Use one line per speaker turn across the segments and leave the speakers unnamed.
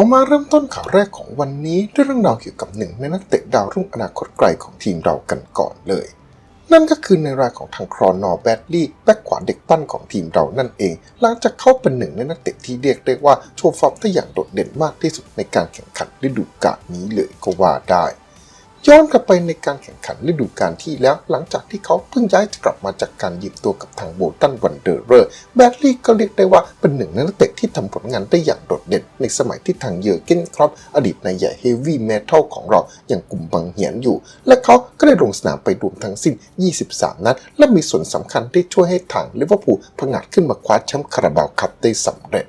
เอามาเริ่มต้นข่าวแรกของวันนี้ด้วยเรื่องราวเกี่ยวกับหนึ่งในนักเตะดาวรุ่งอนาคตไกลของทีมเรากันก่อนเลย นั่นก็คือในรายของทางครอนอแบดลี่แบ็กขวาเด็กตั้นของทีมเรานั่นเอง หลังจากเข้าเป็นหนึ่งในนักเตะที่เรียกได้ว่าโชว์ฟอร์มได้อย่างโดดเด่นมากที่สุดในการแข่งขันฤดูกาลนี้เลยก็ว่าได้ ย้อนกลับไปในการแข่งขันฤดูกาลที่แล้วหลังจากที่เขาเพิ่งย้ายกลับมาจากการหยิบตัวกับทางโบตันวันเดอร์เรอร์แบดลี่ก็เรียกได้ว่าเป็นหนึ่งในนักเตะที่ทำผลงานได้อย่างโดดเด่น ในสมัยที่ทางเยอร์เกนครอปอดีตนายใหญ่เฮฟวี่เมทัลของเราอย่างกลุ่มบังเหียนอยู่ และเขาก็ได้ลงสนามไปรวมทั้งสิ้น 23 นัด และมีส่วนสำคัญที่ช่วยให้ทางลิเวอร์พูลผงาดขึ้นมาคว้าแชมป์คาราบาวคัพได้สำเร็จ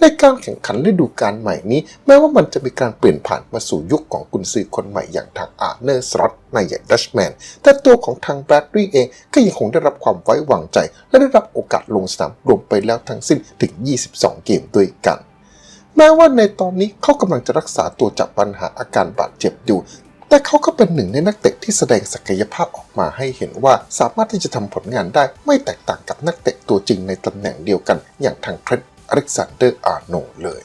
ในการแข่งขันฤดูกาลใหม่นี้ แม้ว่ามันจะมีการเปลี่ยนผ่านมาสู่ยุคของกุนซือคนใหม่อย่างทางอาร์เนอร์สล็อตนายใหญ่ดัชแมน แต่ตัวของทางแบดรี่เองก็ยังคงได้รับความไว้วางใจ และได้รับโอกาสลงสนามรวมไปแล้วทั้งสิ้นถึง 22 เกมด้วยกัน แม้ว่าในตอนนี้เขากำลังจะรักษาตัวจากปัญหาอาการบาดเจ็บอยู่แต่เขาก็เป็นหนึ่งในนักเตะที่แสดงศักยภาพออกมาให้เห็นว่าสามารถที่จะทำผลงานได้ไม่แตกต่างกับนักเตะตัวจริงในตำแหน่งเดียวกัน อย่างทางเทรนต์ อเล็กซานเดอร์อาร์โนเลย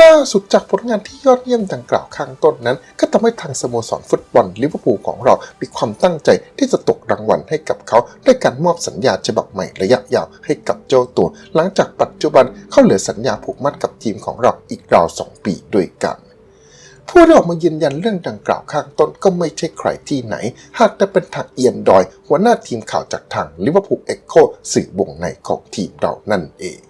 ล่าสุดจากผลงานที่ยอดเยี่ยมดังกล่าวข้างต้นนั้น ก็ทำให้ทางสโมสรฟุตบอลลิเวอร์พูลของเรา มีความตั้งใจที่จะตกรางวัลให้กับเขา ด้วยการมอบสัญญาฉบับใหม่ระยะยาวให้กับเจ้าตัว หลังจากปัจจุบันเขาเหลือสัญญาผูกมัดกับทีมของเราอีกราวสองปีด้วยกันผู้ที่ออกมายืนยันเรื่องดังกล่าวข้างต้นก็ไม่ใช่ใครที่ไหน หากแต่เป็นทางเอียนดอย หัวหน้าทีมข่าวจากทางลิเวอร์พูลเอ็กโคสื่อวงในของทีมเรานั่นเอง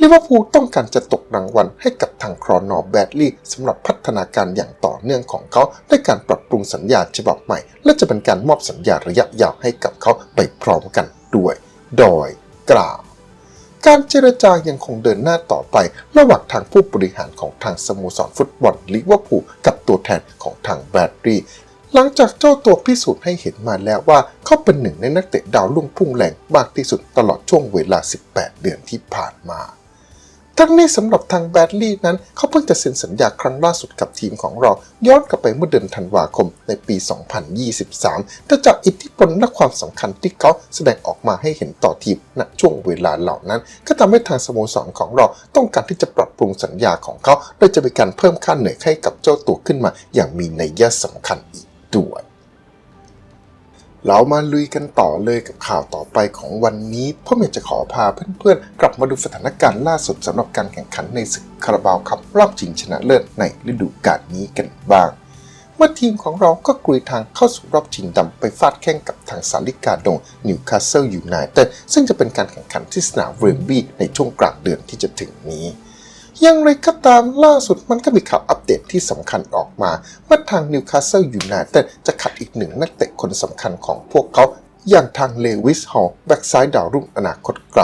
ลิเวอร์พูลต้องการจะตกรางวัลให้กับทางครอนอแบดลี่สำหรับพัฒนาการอย่างต่อเนื่องของเขาด้วยการปรับปรุงสัญญาฉบับใหม่ และจะเป็นการมอบสัญญาระยะยาวให้กับเขาไปพร้อมกันด้วย โดยกล่าวการเจรจายังคงเดินหน้าต่อไป ระหว่างทางผู้บริหารของทางสโมสรฟุตบอลลิเวอร์พูลกับตัวแทนของทางแบดลี่หลังจากเจ้าตัวพิสูจน์ให้เห็นมาแล้วว่า เขาเป็นหนึ่งในนักเตะดาวรุ่งพุ่งแรงมากที่สุดตลอดช่วงเวลา 18 เดือนที่ผ่านมา ทั้งนี้สำหรับทางแบดลี่นั้น เขาเพิ่งจะเซ็นสัญญาครั้งล่าสุดกับทีมของเรา ย้อนกลับไปเมื่อเดือนธันวาคมในปี 2023แต่จากอิทธิพลและความสำคัญที่เขาแสดงออกมาให้เห็นต่อทีมณช่วงเวลาเหล่านั้น ก็ทำให้ทางสโมสรของเราต้องการที่จะปรับปรุงสัญญาของเขาโดยจะมีการเพิ่มค่าเหนื่อยให้กับเจ้าตัวขึ้นมา อย่างมีนัยยะสำคัญอีกด้วย เรามาลุยกันต่อเลยกับข่าวต่อไปของวันนี้เพราะอยากจะขอพาเพื่อนๆ กลับมาดูสถานการณ์ล่าสุดสำหรับการแข่งขันในศึกคาราบาวคัพรอบชิงชนะเลิศในฤดูกาลนี้กันบ้าง เมื่อทีมของเราก็กลุยทางเข้าสู่รอบชิงดำไปฟาดแข่งกับทางสาลิกาดงนิวคาสเซิลยูไนเต็ดซึ่งจะเป็นการแข่งขันที่สนามเวมบลีย์ในช่วงกลางเดือนที่จะถึงนี้ อย่างไรก็ตามล่าสุดมันก็มีข่าวอัปเดตที่สำคัญออกมาว่าทางนิวคาสเซิลยูไนเต็ดจะขัดอีกหนึ่งนักเตะคนสำคัญของพวกเขา อย่างทางเลวิสฮอลแบ็กซ้ายดาวรุ่งอนาคตไกล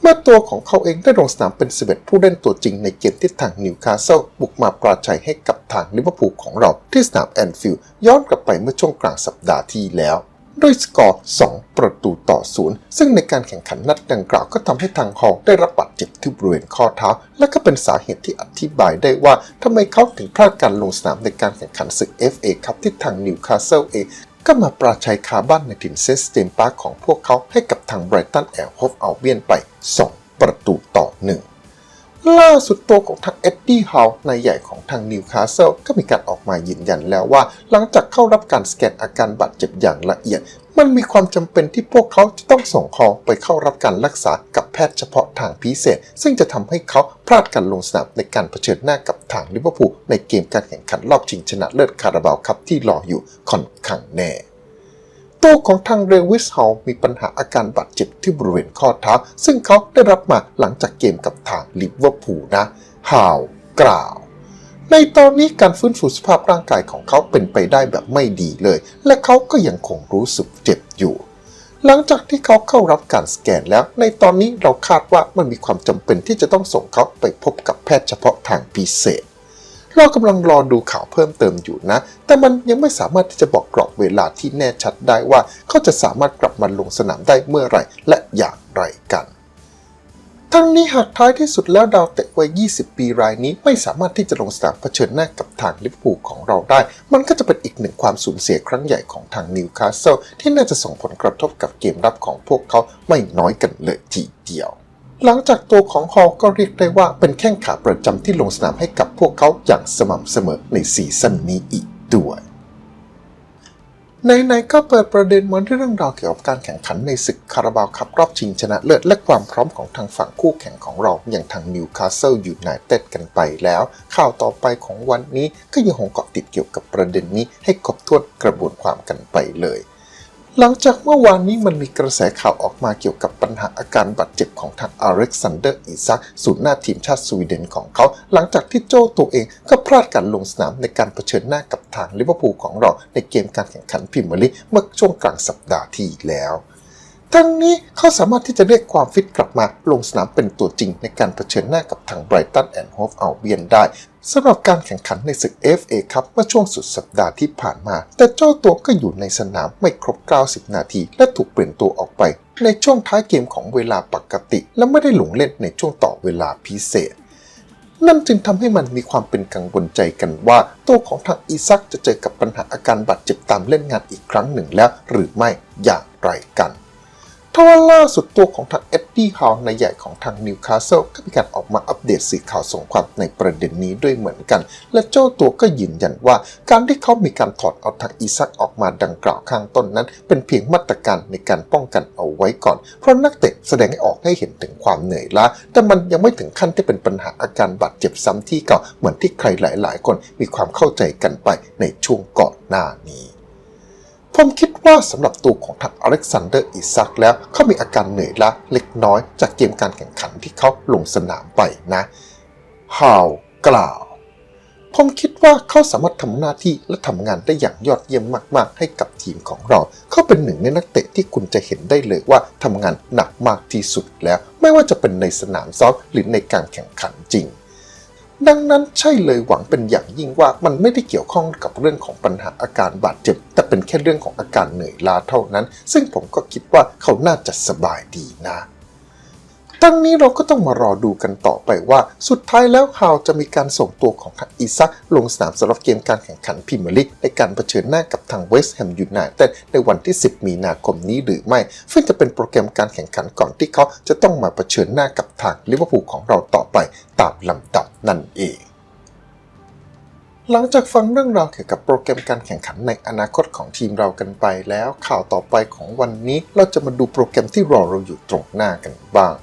เมื่อตัวของเขาเองได้ลงสนามเป็น11ผู้เล่นตัวจริงในเกมที่ทางนิวคาสเซิลบุกมาปราชัยให้กับทางลิเวอร์พูลของเราที่สนามแอนฟิลด์ย้อนกลับไปเมื่อช่วงกลางสัปดาห์ที่แล้ว ด้วยสกอร์ 2 ประตูต่อศูนย์ซึ่งในการแข่งขันนัดดังกล่าวก็ทำให้ทางฮอลได้รับบาดเจ็บที่บริเวณข้อเท้า และก็เป็นสาเหตุที่อธิบายได้ว่าทำไมเขาถึงพลาดการลงสนามในการแข่งขันศึก FA ครับที่ทางนิวคาสเซิลเองก็มาปราชัยคาบ้านในถิ่นเซสเตมปาร์ของพวกเขาให้กับทางไบรตันแอลโฮฟอัลเบียนไป 2 ประตูต่อหนึ่ง ล่าสุดตัวของทางเอ็ดดี้ฮาวในายใหญ่ของทางนิวคาสเซิลก็มีการออกมายืนยันแล้วว่า หลังจากเข้ารับการสแกนอาการบาดเจ็บอย่างละเอียด มันมีความจำเป็นที่พวกเขาจะต้องส่งเขาไปเข้ารับการรักษากับแพทย์เฉพาะทางพิเศษ ซึ่งจะทำให้เขาพลาดการลงสนามในการเผชิญหน้ากับทางลิเวอร์พูลในเกมการแข่งขันรอบชิงชนะเลิศคาราบาวคัพที่รออยู่ค่อนข้างแน่ ตัวของทางเรวิสฮอมีปัญหาอาการบาดเจ็บที่บริเวณข้อเท้า ซึ่งเขาได้รับมาหลังจากเกมกับทางลิเวอร์พูลนะฮาวกล่าว ในตอนนี้การฟื้นฟูสภาพร่างกายของเขาเป็นไปได้แบบไม่ดีเลย และเขาก็ยังคงรู้สึกเจ็บอยู่หลังจากที่เขาเข้ารับการสแกนแล้ว ในตอนนี้เราคาดว่ามันมีความจำเป็นที่จะต้องส่งเขาไปพบกับแพทย์เฉพาะทางพิเศษ เรากำลังรอดูข่าวเพิ่มเติมอยู่นะ แต่มันยังไม่สามารถที่จะบอกกรอบเวลาที่แน่ชัดได้ว่า เขาจะสามารถกลับมาลงสนามได้เมื่อไหร่และอย่างไรกันทั้งนี้หากท้ายที่สุดแล้วดาวเตะวัย 20 ปีรายนี้ไม่สามารถที่จะลงสนามเผชิญหน้ากับทางลิเวอร์พูลของเราได้ มันก็จะเป็นอีกหนึ่งความสูญเสียครั้งใหญ่ของทางนิวคาสเซิลที่น่าจะส่งผลกระทบกับเกมรับของพวกเขาไม่น้อยกันเลยทีเดียว หลังจากตัวของฮอลก็เรียกได้ว่าเป็นแข้งขาประจำที่ลงสนามให้กับพวกเขาอย่างสม่ำเสมอในซีซั่นนี้อีกด้วยในๆก็เปิดประเด็นมาเรื่องราวเกี่ยวกับการแข่งขันในศึกคาราบาวคัพรอบชิงชนะเลิศและความพร้อมของทางฝั่งคู่แข่งของเราอย่างทางนิวคาสเซิลยูไนเต็ดกันไปแล้ว ข่าวต่อไปของวันนี้ก็ยังคงเกาะติดเกี่ยวกับประเด็นนี้ให้ครบถ้วนกระบวนความกันไปเลย หลังจากเมื่อวานนี้มันมีกระแสข่าวออกมาเกี่ยวกับปัญหาอาการบาดเจ็บของทางอเล็กซานเดอร์อิซักศูนย์หน้าทีมชาติสวีเดนของเขา หลังจากที่โจ้ตัวเองก็พลาดการลงสนามในการเผชิญหน้ากับทางลิเวอร์พูลของเราในเกมการแข่งขันพรีเมียร์ลีกเมื่อช่วงกลางสัปดาห์ที่แล้ว ทั้งนี้เขาสามารถที่จะเรียกความฟิตกลับมาลงสนามเป็นตัวจริงในการเผชิญหน้ากับทางไบรตันแอนด์โฮฟเอัลเบียนได้สำหรับการแข่งขันในศึก FA ครับเมื่อช่วงสุดสัปดาห์ที่ผ่านมา แต่เจ้าตัวก็อยู่ในสนามไม่ครบ 90 นาที และถูกเปลี่ยนตัวออกไป ในช่วงท้ายเกมของเวลาปกติ และไม่ได้หลงเล่นในช่วงต่อเวลาพิเศษ นั่นจึงทำให้มันมีความเป็นกังวลใจกันว่า ตัวของทางอีซักจะเจอกับปัญหาอาการบาดเจ็บตามเล่นงานอีกครั้งหนึ่งแล้ว หรือไม่อย่างไรกัน ทว่าล่าสุดตัวของทางเอ็ดดี้ฮาวในายใหญ่ของทางนิวคาสเซิลก็มีการออกมาอัปเดตสื่อข่าวส่งความในประเด็นนี้ด้วยเหมือนกัน และเจ้าตัวก็ยืนยันว่า การที่เขามีการถอดเอาทางอีซักออกมาดังกล่าวข้างต้นนั้น เป็นเพียงมาตรการในการป้องกันเอาไว้ก่อน เพราะนักเตะแสดงให้ออกให้เห็นถึงความเหนื่อยล้าแต่มันยังไม่ถึงขั้นที่เป็นปัญหาอาการบาดเจ็บซ้ำที่เก่าเหมือนที่ใครหลาย ๆ คนมีความเข้าใจกันไปในช่วงก่อนหน้านี้ ผมคิดว่าสำหรับตัวของทางอเล็กซานเดอร์อิซักแล้วเขามีอาการเหนื่อยล้าเล็กน้อยจากเกมการแข่งขันที่เขาลงสนามไปนะฮาวกล่าวผมคิดว่าเขาสามารถทำหน้าที่และทำงานได้อย่างยอดเยี่ยมมาก ๆ ให้กับทีมของเรา เขาเป็นหนึ่งในนักเตะที่คุณจะเห็นได้เลยว่าทำงานหนักมากที่สุดแล้ว ไม่ว่าจะเป็นในสนามซ้อมหรือในการแข่งขันจริง ดังนั้นใช่เลยหวังเป็นอย่างยิ่งว่ามันไม่ได้เกี่ยวข้องกับเรื่องของปัญหาอาการบาดเจ็บ แต่เป็นแค่เรื่องของอาการเหนื่อยล้าเท่านั้น ซึ่งผมก็คิดว่าเขาน่าจะสบายดีนะ ทั้งนี้เราก็ต้องมารอดูกันต่อไปว่า สุดท้ายแล้วฮาวจะมีการส่งตัวของทางอีซักลงสนามสำหรับเกมการแข่งขันพรีเมียร์ลีกในการเผชิญหน้ากับทางเวสต์แฮมยูไนเต็ดในวันที่ 10 มีนาคมนี้หรือไม่ซึ่งจะเป็นโปรแกรมการแข่งขันก่อนที่เขาจะต้องมาเผชิญหน้ากับทางลิเวอร์พูลของเราต่อไปตามลำดับนั่นเองหลังจากฟังเรื่องราวเกี่ยวกับโปรแกรมการแข่งขันในอนาคตของทีมเรากันไปแล้วข่าวต่อไปของวันนี้เราจะมาดูโปรแกรมที่รอเราอยู่ตรงหน้ากันบ้าง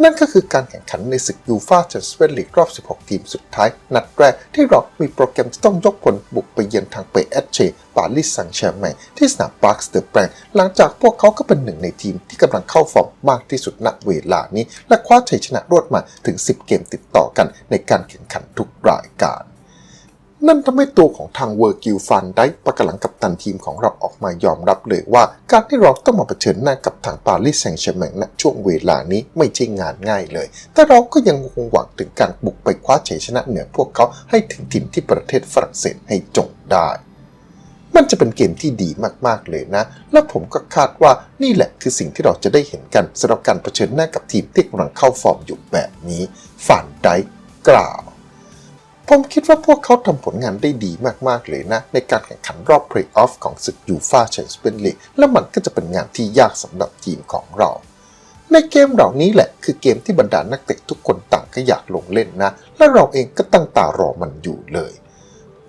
นั่นก็คือการแข่งขันในศึกยูฟาแชมเปี้ยนส์ลีกรอบ 16 ทีมสุดท้าย นัดแรกที่เรามีโปรแกรมต้องยกพลบุกไปเยือนทางเปเอชเชปารีสแซงต์แชร์แมงที่สนามปาร์คสเตอร์แปรงหลังจากพวกเขาก็เป็นหนึ่งในทีมที่กำลังเข้าฟอร์มมากที่สุดณเวลานี้ และคว้าชัยชนะรวดมาถึง 10 เกมติดต่อกันในการแข่งขันทุกรายการ นั่นทำให้ตัวของทางเวอร์กิลฟันได้ประกาศหลังกับตันทีมของเราออกมายอมรับเลยว่า การที่เราต้องมาเผชิญหน้ากับทางปารีสแซงต์แชร์แมงณช่วงเวลานี้ไม่ใช่งานง่ายเลย แต่เราก็ยังคงหวังถึงการบุกไปคว้าชัยชนะเหนือพวกเขาให้ถึงถิ่นที่ประเทศฝรั่งเศสให้จงได้มันจะเป็นเกมที่ดีมากๆเลยนะ และผมก็คาดว่านี่แหละคือสิ่งที่เราจะได้เห็นกันสำหรับการเผชิญหน้ากับทีมที่กำลังเข้าฟอร์มอยู่แบบนี้ฝันได้กล่าว ผมคิดว่าพวกเขาทำผลงานได้ดีมาก ๆ เลยนะ ในการแข่งขันรอบเพลย์ออฟของศึกยูฟาแชมเปี้ยนส์ลีกและมันก็จะเป็นงานที่ยากสำหรับทีมของเรา ในเกมเหล่านี้แหละคือเกมที่บรรดานักเตะทุกคนต่างก็อยากลงเล่นนะ และเราเองก็ตั้งตารอมันอยู่เลย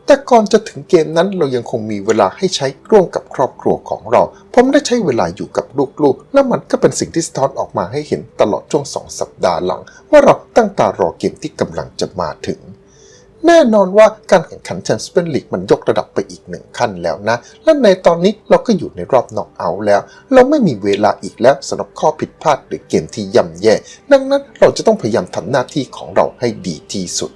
แต่ก่อนจะถึงเกมนั้นเรายังคงมีเวลาให้ใช้ร่วมกับครอบครัวของเรา ผมได้ใช้เวลาอยู่กับลูกๆ และมันก็เป็นสิ่งที่สะท้อนออกมาให้เห็นตลอดช่วงสองสัปดาห์หลัง ว่าเราตั้งตารอเกมที่กำลังจะมาถึง แน่นอนว่าการแข่งขันแชมเปี้ยนลีกมันยกระดับไปอีกหนึ่งขั้นแล้วนะ และในตอนนี้เราก็อยู่ในรอบน็อกเอาท์แล้ว เราไม่มีเวลาอีกแล้วสำหรับข้อผิดพลาดหรือเกมที่ย่ำแย่ ดังนั้นเราจะต้องพยายามทำหน้าที่ของเราให้ดีที่สุด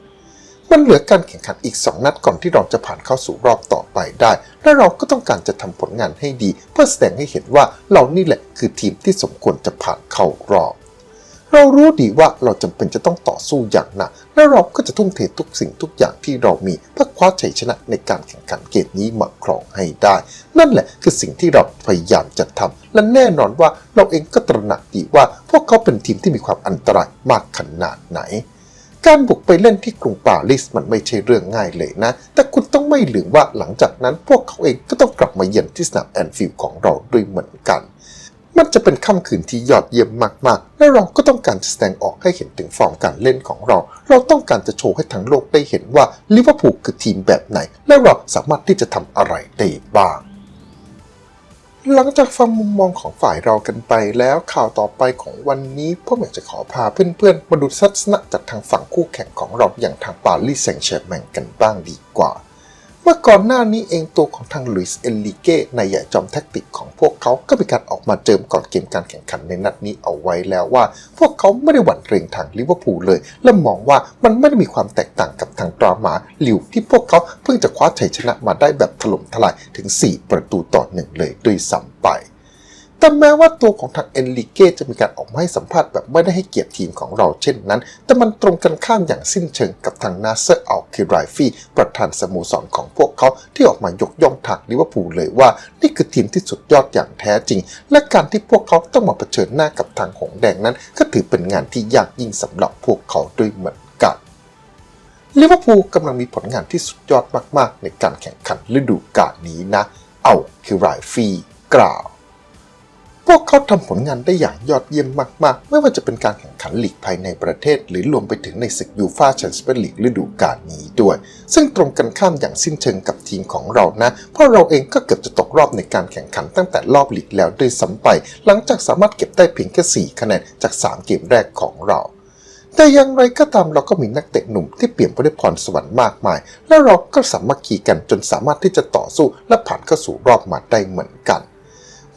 มันเหลือการแข่งขันอีก 2 นัดก่อนที่เราจะผ่านเข้าสู่รอบต่อไปได้ และเราก็ต้องการจะทำผลงานให้ดี เพื่อแสดงให้เห็นว่าเรานี่แหละคือทีมที่สมควรจะผ่านเข้ารอบ เรารู้ดีว่าเราจำเป็นจะต้องต่อสู้อย่างหนัก และเราก็จะทุ่มเททุกสิ่งทุกอย่างที่เรามีเพื่อคว้าชัยชนะในการแข่งขันเกมนี้มาครองให้ได้ นั่นแหละคือสิ่งที่เราพยายามจะทำและแน่นอนว่าเราเองก็ตระหนักดีว่า พวกเขาเป็นทีมที่มีความอันตรายมากขนาดไหนการบุกไปเล่นที่กรุงปารีสมันไม่ใช่เรื่องง่ายเลยนะ แต่คุณต้องไม่ลืมว่าหลังจากนั้นพวกเขาเองก็ต้องกลับมาเยือนที่สนามแอนฟิลด์ของเราด้วยเหมือนกัน มันจะเป็นค่ำคืนที่ยอดเยี่ยมมากๆ และเราก็ต้องการจะแสดงออกให้เห็นถึงฟอร์มการเล่นของเรา เราต้องการจะโชว์ให้ทั้งโลกได้เห็นว่าลิเวอร์พูลคือทีมแบบไหน และเราสามารถที่จะทำอะไรได้บ้างหลังจากฟังมุมมองของฝ่ายเรากันไปแล้วข่าวต่อไปของวันนี้พวกอยากจะขอพาเพื่อนๆมาดูทัศนะจากทางฝั่งคู่แข่งของเราอย่างทางปารีสแซงต์แชร์แมงกันบ้างดีกว่า มื่อก่อนหน้านี้เองตัวของทางลุยส์เอลลิเก้ในายใหญ่จอมแท็กติกของพวกเขาก็มีการออกมาเจิมก่อนเกมการแข่งขันในนัดนี้เอาไว้แล้วว่า พวกเขาไม่ได้หวั่นเกรงทางลิเวอร์พูลเลย และมองว่ามันไม่ได้มีความแตกต่างกับทางตราหมาลิวที่พวกเขาเพิ่งจะคว้าชัยชนะมาได้แบบถล่มทลายถึง 4 ประตูต่อหนึ่งเลยด้วยซ้ำไป แต่แม้ว่าตัวของทางเอนริเก้จะมีการออกมาให้สัมภาษณ์แบบไม่ได้ให้เกียรติทีมของเราเช่นนั้น แต่มันตรงกันข้ามอย่างสิ้นเชิงกับทางนาเซอร์อัลคิรฟีประธานสโมสรของพวกเขาที่ออกมายกย่องทางลิเวอร์พูลเลยว่า นี่คือทีมที่สุดยอดอย่างแท้จริง และการที่พวกเขาต้องมาเผชิญหน้ากับทางหงแดงนั้น ก็ถือเป็นงานที่ยากยิ่งสำหรับพวกเขาด้วยเหมือนกันลิเวอร์พูลกำลังมีผลงานที่สุดยอดมากๆ ในการแข่งขันฤดูกาลนี้นะ เอาคิรฟีกล่าว พวกเขาทำผลงานได้อย่างยอดเยี่ยมมาก ๆ ไม่ว่าจะเป็นการแข่งขันลีกภายในประเทศ หรือรวมไปถึงในศึกยูฟาแชมเปี้ยนลีกฤดูกาลนี้ด้วย ซึ่งตรงกันข้ามอย่างสิ้นเชิงกับทีมของเรานะ เพราะเราเองก็เกือบจะตกรอบในการแข่งขันตั้งแต่รอบลีกแล้วด้วยซ้ำไป หลังจากสามารถเก็บได้เพียงแค่ 4 คะแนนจาก 3 เกมแรกของเราแต่อย่างไรก็ตามเราก็มีนักเตะหนุ่มที่เปลี่ยมไปด้วยพรสวรรค์มากมาย และเราก็สามัคคีกันจนสามารถที่จะต่อสู้และผ่านเข้าสู่รอบมาได้เหมือนกัน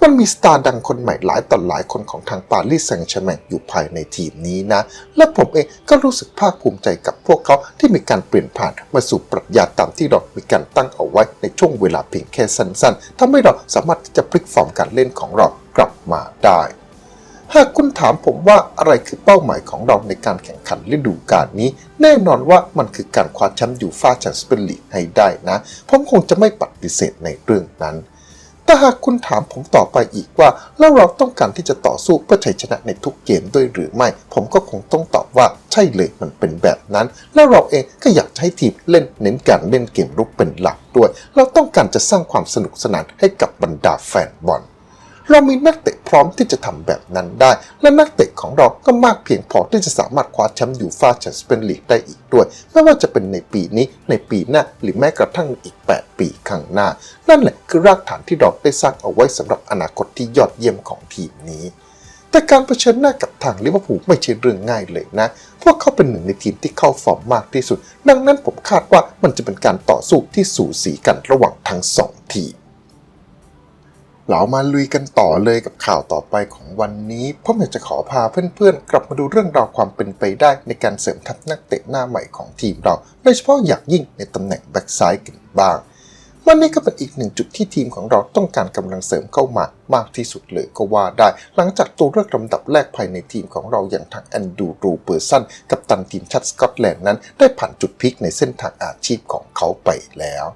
มันมีสตาร์ดังคนใหม่หลายต่อหลายคนของทางปารีสแซงต์แชร์แมงอยู่ภายในทีมนี้นะ และผมเองก็รู้สึกภาคภูมิใจกับพวกเขาที่มีการเปลี่ยนผ่านมาสู่ปรัชญาตามที่เรามีการตั้งเอาไว้ในช่วงเวลาเพียงแค่สั้นๆทำให้เราสามารถที่จะพลิกฟอร์มการเล่นของเรากลับมาได้หากคุณถามผมว่าอะไรคือเป้าหมายของเราในการแข่งขันฤดูกาลนี้ แน่นอนว่ามันคือการคว้าแชมป์ยูฟ่าแชมเปี้ยนลีกให้ได้นะ ผมคงจะไม่ปฏิเสธในเรื่องนั้น แต่หากคุณถามผมต่อไปอีกว่า แล้วเราต้องการที่จะต่อสู้เพื่อชัยชนะในทุกเกมด้วยหรือไม่ ผมก็คงต้องตอบว่าใช่เลยมันเป็นแบบนั้น แล้วเราเองก็อยากจะให้ทีมเล่นเน้นการเล่นเกมรุกเป็นหลักด้วย เราต้องการจะสร้างความสนุกสนานให้กับบรรดาแฟนบอล เรามีนักเตะพร้อมที่จะทำแบบนั้นได้ และนักเตะของเราก็มากเพียงพอที่จะสามารถคว้าแชมป์ยูฟ่าแชมเปี้ยนลีกได้อีกด้วย ไม่ว่าจะเป็นในปีนี้ในปีหน้าหรือแม้กระทั่งอีก 8 ปีข้างหน้า นั่นแหละคือรากฐานที่เราได้สร้างเอาไว้สำหรับอนาคตที่ยอดเยี่ยมของทีมนี้แต่การเผชิญหน้ากับทางลิเวอร์พูลไม่ใช่เรื่องง่ายเลยนะ พวกเขาเป็นหนึ่งในทีมที่เข้าฟอร์มมากที่สุด ดังนั้นผมคาดว่ามันจะเป็นการต่อสู้ที่สูสีกันระหว่างทั้งสองทีม เรามาลุยกันต่อเลยกับข่าวต่อไปของวันนี้ผมอยากจะขอพาเพื่อนๆ กลับมาดูเรื่องราวความเป็นไปได้ในการเสริมทัพนักเตะหน้าใหม่ของทีมเรา โดยเฉพาะอย่างยิ่งในตำแหน่งแบ็กซ้ายกันบ้าง วันนี้ก็เป็นอีกหนึ่งจุดที่ทีมของเราต้องการกำลังเสริมเข้ามามากที่สุดเลยก็ว่าได้ หลังจากตัวเลือกลำดับแรกภายในทีมของเราอย่างทางแอนดูรูเปอร์สันกับตันทีมชาติสกอตแลนด์นั้น ได้ผ่านจุดพลิกในเส้นทางอาชีพของเขาไปแล้ว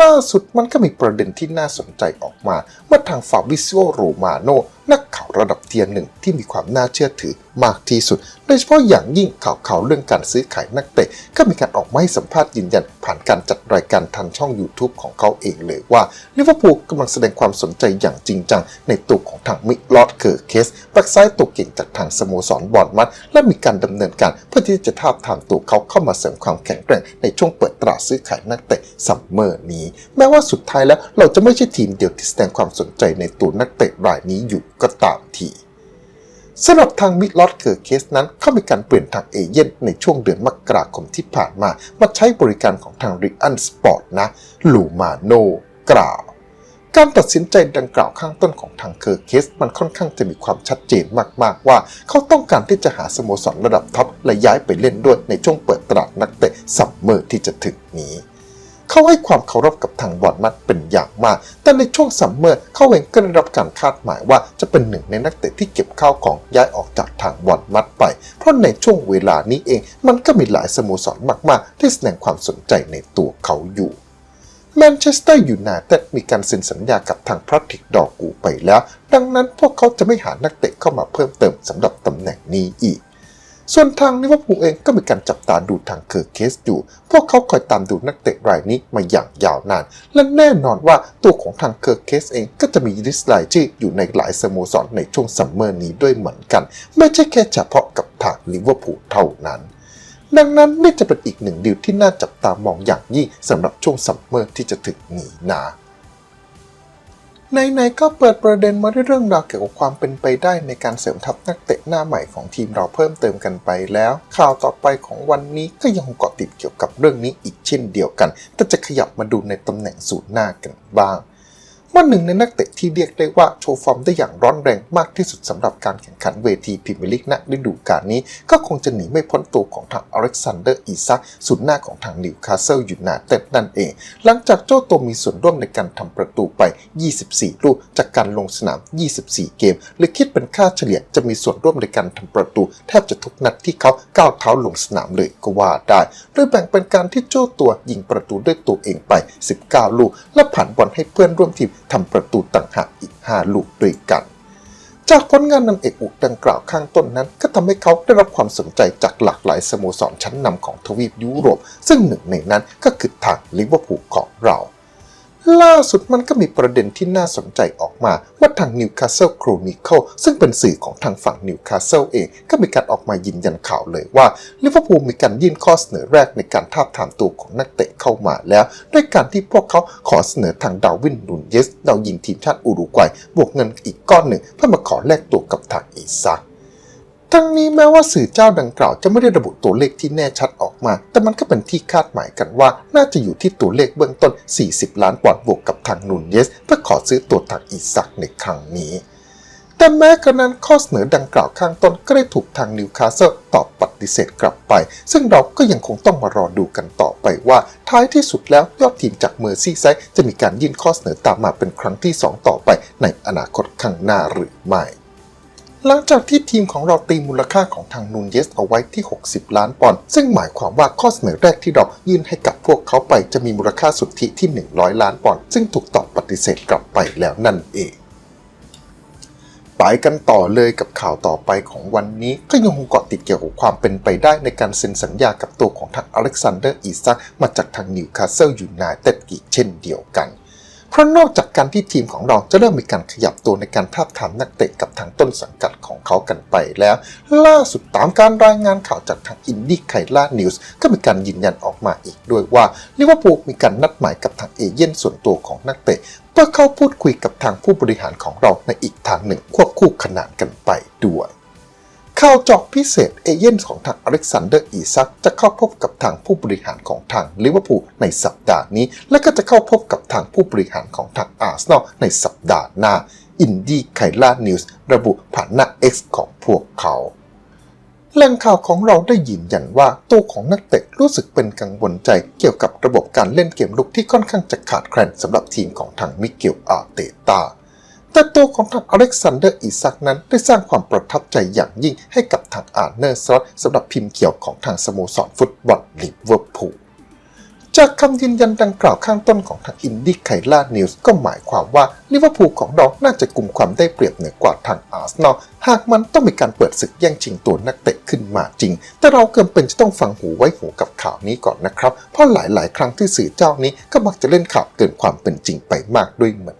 ล่าสุดมันก็มีประเด็นที่น่าสนใจออกมา เมื่อทางฟาบิซิโอโรมาโนนักข่าวระดับเทียร์หนึ่งที่มีความน่าเชื่อถือมากที่สุด โดยเฉพาะอย่างยิ่งข่าวข่าวเรื่องการซื้อขายนักเตะ ก็มีการออกมาให้สัมภาษณ์ยืนยัน ผ่านการจัดรายการทันช่อง YouTube ของเขาเองเลยว่าลิเวอร์พูลกำลังแสดงความสนใจอย่างจริงจัง ในตัวของทางมิลอดเคอร์เคสแบ็กซ้ายตัวเก่งจากทางสโมสรบอร์ดมัดและมีการดำเนินการเพื่อที่จะทาบทามตัวเขาเข้ามาเสริมความแข็งแกร่งในช่วงเปิดตลาดซื้อขายนักเตะซัมเมอร์นี้แม้ว่าสุดท้ายแล้วเราจะไม่ใช่ทีมเดียวที่แสดงความสนใจในตัวนักเตะรายนี้อยู่ก็ตามทีสำหรับทางมิดลอดเกิร์เคสนั้นเขามีการเปลี่ยนทางเอเย่นในช่วงเดือนมกราคมที่ผ่านมา มาใช้บริการของทางริอันสปอร์ตนะ ลูมาโนกล่าว การตัดสินใจดังกล่าวข้างต้นของทางเคอร์เคส มันค่อนข้างจะมีความชัดเจนมาก ๆ ว่า เขาต้องการที่จะหาสโมสรระดับท็อปและย้ายไปเล่นด้วยในช่วงเปิดตลาดนักเตะซัมเมอร์ที่จะถึงนี้ เขาให้ความเคารพกับทางบอร์ดมัดเป็นอย่างมาก แต่ในช่วงซัมเมอร์เขาเองก็ได้รับการคาดหมายว่าจะเป็นหนึ่งในนักเตะที่เก็บข้าวของย้ายออกจากทางบอร์ดมัดไป เพราะในช่วงเวลานี้เอง มันก็มีหลายสโมสรมากๆ ที่แสดงความสนใจในตัวเขาอยู่แมนเชสเตอร์ยูไนเต็ดมีการเซ็นสัญญากับทางพรัติกดอกูไปแล้ว ดังนั้นพวกเขาจะไม่หานักเตะเข้ามาเพิ่มเติมสำหรับตำแหน่งนี้อีก ส่วนทางลิเวอร์พูลเองก็มีการจับตาดูทางเคอร์เคสอยู่ พวกเขาคอยตามดูนักเตะรายนี้มาอย่างยาวนาน และแน่นอนว่าตัวของทางเคอร์เคสเองก็จะมีลิสต์รายชื่ออยู่ในหลายสโมสรในช่วงซัมเมอร์นี้ด้วยเหมือนกัน ไม่ใช่แค่เฉพาะกับทางลิเวอร์พูลเท่านั้นดังนั้นนี่จะเป็นอีกหนึ่งดีลที่น่าจับตามองอย่างยิ่งสำหรับช่วงซัมเมอร์ที่จะถึงนี้นะ ในๆก็เปิดประเด็นมาด้วยเรื่องราวเกี่ยวกับความเป็นไปได้ในการเสริมทัพนักเตะหน้าใหม่ของทีมเราเพิ่มเติมกันไปแล้ว ข่าวต่อไปของวันนี้ก็ยังคงเกาะติดเกี่ยวกับเรื่องนี้อีกเช่นเดียวกัน แต่จะขยับมาดูในตำแหน่งศูนย์หน้ากันบ้างว่าหนึ่งในนักเตะ ที่เรียกได้ว่าโชว์ฟอร์มได้อย่างร้อนแรงมากที่สุดสำหรับการแข่งขันเวทีพรีเมียร์ลีกณฤดูกาลนี้ ก็คงจะหนีไม่พ้นตัวของทางอเล็กซานเดอร์อีซักศูนย์หน้าของทางนิวคาสเซิลยูไนเต็ดนั่นเอง หลังจากเจ้าตัวมีส่วนร่วมในการทำประตูไป 24 ลูก จากการลงสนาม 24 เกมหรือคิดเป็นค่าเฉลี่ยจะมีส่วนร่วมในการทำประตู แทบจะทุกนัดที่เขาก้าวเท้าลงสนามเลยก็ว่าได้โดยแบ่งเป็นการที่เจ้าตัวยิงประตูด้วยตัวเองไป 19 ลูก และผ่านบอลให้เพื่อนร่วมทีมทำประตูต่างหากอีก 5 ลูกด้วยกัน จากผลงานนำเอกอุกดังกล่าวข้างต้นนั้น ก็ทำให้เขาได้รับความสนใจจากหลากหลายสโมสรชั้นนำของทวีปยุโรป ซึ่งหนึ่งในนั้นก็คือทางลิเวอร์พูลของเรา ล่าสุดมันก็มีประเด็นที่น่าสนใจออกมา ว่าทางนิวคาสเซิลโครนิเคิลซึ่งเป็นสื่อของทางฝั่งนิวคาสเซิลเอง ก็มีการออกมายืนยันข่าวเลยว่าลิเวอร์พูลมีการยื่นข้อเสนอแรกในการทาบทามตัวของนักเตะเข้ามาแล้ว ด้วยการที่พวกเขาขอเสนอทางดาวินนูนเยสดาวยิงทีมชาติอุรุกวัยบวกเงินอีกก้อนหนึ่งเพื่อมาขอแลกตัวกับทางอีซัก ทั้งนี้แม้ว่าสื่อเจ้าดังกล่าวจะไม่ได้ระบุตัวเลขที่แน่ชัดออกมา แต่มันก็เป็นที่คาดหมายกันว่า น่าจะอยู่ที่ตัวเลขเบื้องต้น 40 ล้านปอนด์บวกกับทางนูนเยสเพื่อขอซื้อตัวทางอีซักในครั้งนี้แต่แม้กระนั้นข้อเสนอดังกล่าวข้างต้นก็ได้ถูกทางนิวคาสเซิลตอบปฏิเสธกลับไป ซึ่งเราก็ยังคงต้องมารอดูกันต่อไปว่า ท้ายที่สุดแล้วยอดทีมจากเมอร์ซี่ไซด์จะมีการยื่นข้อเสนอตามมาเป็นครั้งที่ 2 ต่อไปในอนาคตข้างหน้าหรือไม่ หลังจากที่ทีมของเราตีมูลค่าของทางนูนเยสเอาไว้ที่ 60 ล้านปอนด์ซึ่งหมายความว่าข้อเสนอแรกที่เรายื่นให้กับพวกเขาไปจะมีมูลค่าสุทธิที่ 100 ล้านปอนด์ซึ่งถูกตอบปฏิเสธกลับไปแล้วนั่นเองไปกันต่อเลยกับข่าวต่อไปของวันนี้ ก็ยังคงเกาะติดเกี่ยวกับความเป็นไปได้ในการเซ็นสัญญากับตัวของทางอเล็กซานเดอร์อีซักมาจากทางนิวคาสเซิลยูไนเต็ดอีกเช่นเดียวกัน เพราะนอกจากการที่ทีมของเราจะเริ่มมีการขยับตัวในการทาบทามนักเตะกับทางต้นสังกัดของเขากันไปแล้ว ล่าสุดตามการรายงานข่าวจากทางอินดี้ไคล่านิวส์ก็มีการยืนยันออกมาอีกด้วยว่าลิเวอร์พูลมีการนัดหมายกับทางเอเย่นส่วนตัวของนักเตะเพื่อเข้าพูดคุยกับทางผู้บริหารของเราในอีกทางหนึ่งควบคู่ขนานกันไปด้วย ข่าวจาะพิเศษเอเย่นของทางอเล็กซานเดอร์อีซักจะเข้าพบกับทางผู้บริหารของทางลิเวอร์พูลในสัปดาห์นี้ และก็จะเข้าพบกับทางผู้บริหารของทางอาร์เซนอลในสัปดาห์หน้าอินดี้ไคล่านิวส์ระบุผ่านหน้า X ของพวกเขาแหล่งข่าวของเราได้ยืนยันว่าตัวของนักเตะรู้สึกเป็นกังวลใจเกี่ยวกับระบบการเล่นเกมลุกที่ค่อนข้างจะขาดแคลนสำหรับทีมของทางมิเกลอาร์เตตา แต่ตัวของทางอเล็กซานเดอร์อีซักนั้นได้สร้างความประทับใจอย่างยิ่งให้กับทางอาร์เนอร์สล็อตสำหรับพิมพ์เขียวของทางสโมสรฟุตบอลลิเวอร์พูลจากคำยืนยันดังกล่าวข้างต้นของทางอินดี้ไคล่านิวส์ก็หมายความว่าลิเวอร์พูลของเราน่าจะกลุ่มความได้เปรียบเหนือกว่าทางอาร์เซนอลหากมันต้องมีการเปิดศึกแย่งชิงตัวนักเตะขึ้นมาจริง แต่เราเกินเป็นจะต้องฟังหูไว้หูกับข่าวนี้ก่อนนะครับ เพราะหลายๆ ครั้งที่สื่อเจ้านี้ก็มักจะเล่นข่าวเกินความเป็นจริงไปมากด้วยเหมือนกัน